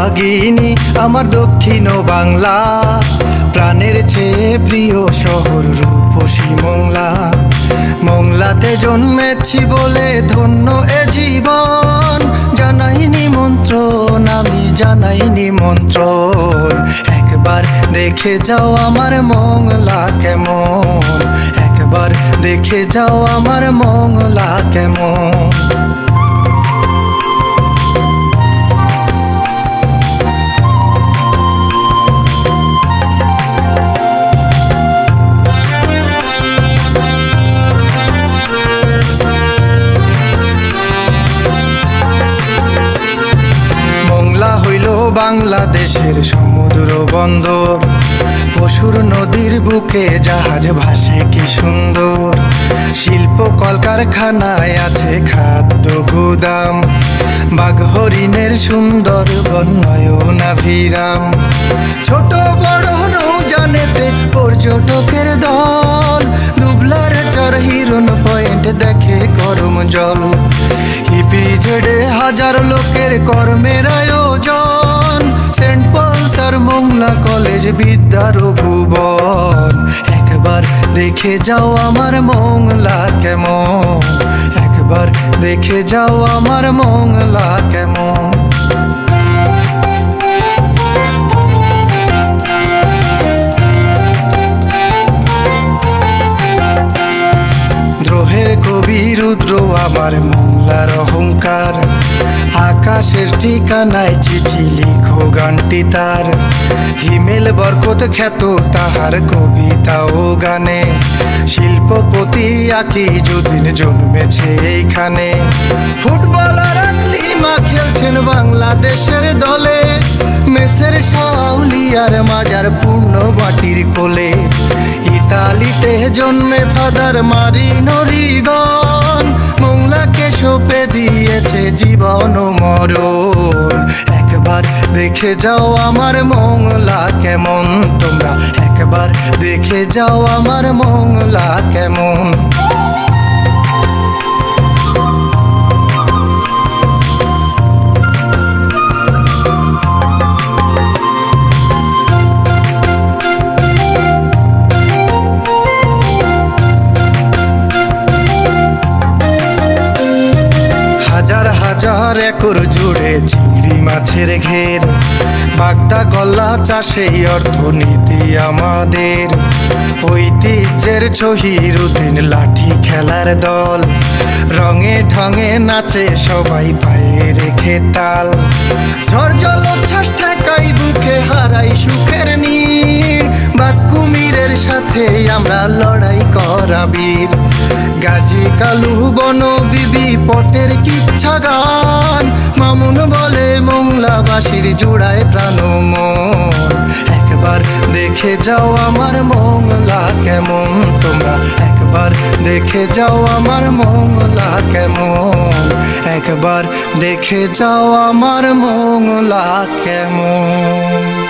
সোহাগিনী আমার দক্ষিণ বাংলা। প্রাণের চেয়ে প্রিয় শহর রূপসী মংলা। মংলাতে জন্মেছি বলে ধন্য এ জীবন। জানাই নিমন্ত্রণ আমি জানাই নিমন্ত্রণ একবার দেখে যাও আমার মংলা কেমন। একবার দেখে যাও আমার মংলা কেমন। বাংলাদেশের সমুদ্র বন্দর। পশুর নদীর বুকে জাহাজ ভাসে, কি সুন্দর। শিল্প কলকারখানায় আছে খাদ্য গুদাম। বাঘ হরিণের সুন্দর বন্যয়নাভিরাম ছোট বড় নৌজানেতে পর্যটকের দল। দুবলার চর হিরন পয়েন্ট দেখে গরম জল। হিপি হিপিজেডে হাজার লোকের কর্মের আয়োজন। কলেজ বিদ্যার ভুবন। একবার দেখে যাও আমার মংলা কেমন। একবার দেখে যাও আমার মোংলা কেমন। দ্রোহের কবি রুদ্র, আমার মংলার অহংকার। আকাশের ঠিকানায় চিঠি লিখো গানটি তার। হিমেল বরকত খ্যাত তাহার কবিতা ও গানে। শিল্পপতি আকি যদিন জন্মেছে এইখানে। ফুটবলার আকলিমা খেলছেন বাংলাদেশের দলে। মেসের শাউলিয়ার মাজার পূর্ণ বাটির কোলে। ইতালিতে জন্মে ফাদার মারি মোংলাকে সপে দিয়েছে জীবন মর একবার দেখে যাও আমার মঙ্গলা কেমন। তোমরা একবার দেখে যাও আমার মঙ্গলা কেমন। হাজার একর জুড়ে চিংড়ি মাছের ঘের। বাগদা গলা চাষেই অর্থনীতি আমাদের। ঐতিহ্যের ছহিরুদ্দিন লাঠি খেলার দল। রঙে ঢঙে নাচে সবাই পায়ে রেখে তাল ঝড় জল ঠেকাই বুকে হারাই সুখের নীর। কুমিরের সাথে আমরা লড়াই করা বীর। গাজী কালু বন বিবি পটের দেখে যাও আমার মোংলা কেমন তোমরা একবার দেখে যাও আমার মোংলা কেমন একবার দেখে যাও আমার মোংলা কেমন